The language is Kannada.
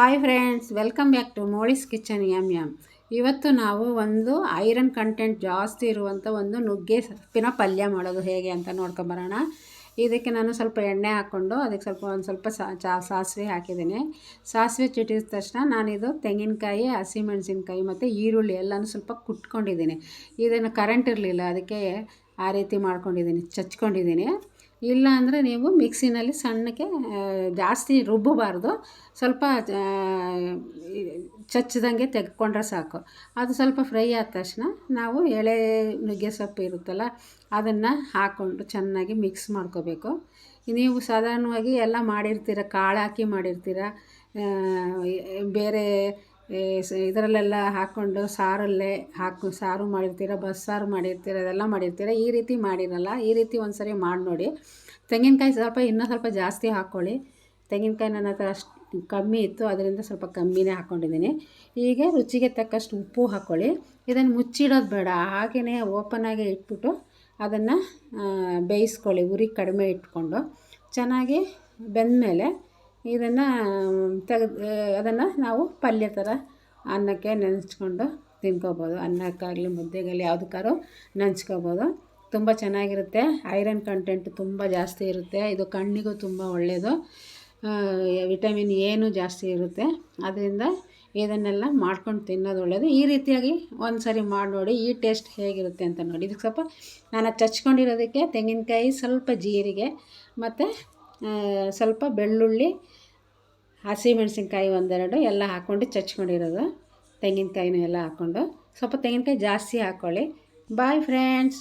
Hi friends welcome back to Moli's kitchen mm yum ಇವತ್ತು ನಾವು ಒಂದು ಐರನ್ ಕಂಟೆಂಟ್ ಜಾಸ್ತಿ ಇರುವಂಥ ಒಂದು ನುಗ್ಗೆ ಸೊಪ್ಪಿನ ಪಲ್ಯ ಮಾಡೋದು ಹೇಗೆ ಅಂತ ನೋಡ್ಕೊಂಬರೋಣ ಇದಕ್ಕೆ ನಾನು ಸ್ವಲ್ಪ ಎಣ್ಣೆ ಹಾಕ್ಕೊಂಡು ಅದಕ್ಕೆ ಸ್ವಲ್ಪ ಒಂದು ಸ್ವಲ್ಪ ಸಾಸಿವೆ ಹಾಕಿದ್ದೀನಿ. ಸಾಸಿವೆ ಚಿಟಿದ ತಕ್ಷಣ ನಾನಿದು ತೆಂಗಿನಕಾಯಿ, ಹಸಿಮೆಣಸಿನ್ಕಾಯಿ ಮತ್ತು ಈರುಳ್ಳಿ ಎಲ್ಲನೂ ಸ್ವಲ್ಪ ಕುಟ್ಕೊಂಡಿದ್ದೀನಿ. ಇದನ್ನು ಕರೆಂಟ್ ಇರಲಿಲ್ಲ, ಅದಕ್ಕೆ ಆ ರೀತಿ ಮಾಡ್ಕೊಂಡಿದ್ದೀನಿ, ಚಚ್ಕೊಂಡಿದ್ದೀನಿ. ಇಲ್ಲ ಅಂದರೆ ನೀವು ಮಿಕ್ಸಿನಲ್ಲಿ ಸಣ್ಣಕ್ಕೆ ಜಾಸ್ತಿ ರುಬ್ಬಬಾರ್ದು. ಸ್ವಲ್ಪ ಚಚ್ಚಿದಂಗೆ ತೆಗೆದುಕೊಂಡ್ರೆ ಸಾಕು. ಅದು ಸ್ವಲ್ಪ ಫ್ರೈ ಆದ ತಕ್ಷಣ ನಾವು ಎಳೆ ನುಗ್ಗೆ ಸೊಪ್ಪು ಇರುತ್ತಲ್ಲ, ಅದನ್ನು ಹಾಕ್ಕೊಂಡು ಚೆನ್ನಾಗಿ ಮಿಕ್ಸ್ ಮಾಡ್ಕೋಬೇಕು. ನೀವು ಸಾಧಾರಣವಾಗಿ ಎಲ್ಲ ಮಾಡಿರ್ತೀರ, ಕಾಳು ಹಾಕಿ ಮಾಡಿರ್ತೀರ ಬೇರೆ ಇದರಲ್ಲೆಲ್ಲ ಹಾಕ್ಕೊಂಡು ಸಾರಲ್ಲೇ ಹಾಕು, ಸಾರು ಮಾಡಿರ್ತೀರ ಬಸ್ಸಾರು ಮಾಡಿರ್ತೀರ ಅದೆಲ್ಲ ಮಾಡಿರ್ತೀರ, ಈ ರೀತಿ ಮಾಡಿರಲ್ಲ, ಈ ರೀತಿ ಒಂದು ಸರಿ ಮಾಡಿ ನೋಡಿ. ತೆಂಗಿನಕಾಯಿ ಸ್ವಲ್ಪ, ಇನ್ನೂ ಸ್ವಲ್ಪ ಜಾಸ್ತಿ ಹಾಕ್ಕೊಳ್ಳಿ. ತೆಂಗಿನಕಾಯಿ ನನ್ನ ಹತ್ರ ಅಷ್ಟು ಕಮ್ಮಿ ಇತ್ತು, ಅದರಿಂದ ಸ್ವಲ್ಪ ಕಮ್ಮಿನೇ ಹಾಕ್ಕೊಂಡಿದ್ದೀನಿ. ಹೀಗೆ ರುಚಿಗೆ ತಕ್ಕಷ್ಟು ಉಪ್ಪು ಹಾಕ್ಕೊಳ್ಳಿ. ಇದನ್ನು ಮುಚ್ಚಿಡೋದು ಬೇಡ ಹಾಗೆಯೇ ಓಪನಾಗೆ ಇಟ್ಬಿಟ್ಟು ಅದನ್ನು ಬೇಯಿಸ್ಕೊಳ್ಳಿ, ಉರಿ ಕಡಿಮೆ ಇಟ್ಕೊಂಡು. ಚೆನ್ನಾಗಿ ಬೆಂದಮೇಲೆ ಇದನ್ನು ತೆಗೆದು ಅದನ್ನು ನಾವು ಪಲ್ಯ ಥರ ಅನ್ನಕ್ಕೆ ನೆನೆಸ್ಕೊಂಡು ತಿನ್ಕೋಬೋದು. ಅನ್ನಕ್ಕಾಗಲಿ, ಮುದ್ದೆಗಾಗಲಿ, ಯಾವುದಕ್ಕಾದ್ರೂ ನೆಂಚ್ಕೋಬೋದು ತುಂಬ ಚೆನ್ನಾಗಿರುತ್ತೆ. ಐರನ್ ಕಂಟೆಂಟ್ ತುಂಬ ಜಾಸ್ತಿ ಇರುತ್ತೆ. ಇದು ಕಣ್ಣಿಗೂ ತುಂಬ ಒಳ್ಳೆಯದು ವಿಟಮಿನ್ ಏನು ಜಾಸ್ತಿ ಇರುತ್ತೆ. ಅದರಿಂದ ಇದನ್ನೆಲ್ಲ ಮಾಡ್ಕೊಂಡು ತಿನ್ನೋದು ಒಳ್ಳೆಯದು ಈ ರೀತಿಯಾಗಿ ಒಂದು ಸರಿ ಮಾಡಿ ನೋಡಿ, ಈ ಟೇಸ್ಟ್ ಹೇಗಿರುತ್ತೆ ಅಂತ ನೋಡಿ. ಇದಕ್ಕೆ ಸ್ವಲ್ಪ, ನಾನು ಚಚ್ಕೊಂಡಿರೋದಕ್ಕೆ ತೆಂಗಿನಕಾಯಿ ಸ್ವಲ್ಪ ಜೀರಿಗೆ, ಮತ್ತು ಸ್ವಲ್ಪ ಬೆಳ್ಳುಳ್ಳಿ, ಹಸಿಮೆಣಸಿನ್ಕಾಯಿ ಒಂದೆರಡು ಎಲ್ಲ ಹಾಕ್ಕೊಂಡು ಚಚ್ಕೊಂಡಿರೋದು. ತೆಂಗಿನಕಾಯಿನೂ ಎಲ್ಲ ಹಾಕ್ಕೊಂಡು ಸ್ವಲ್ಪ ತೆಂಗಿನಕಾಯಿ ಜಾಸ್ತಿ ಹಾಕ್ಕೊಳ್ಳಿ ಬಾಯ್ ಫ್ರೆಂಡ್ಸ್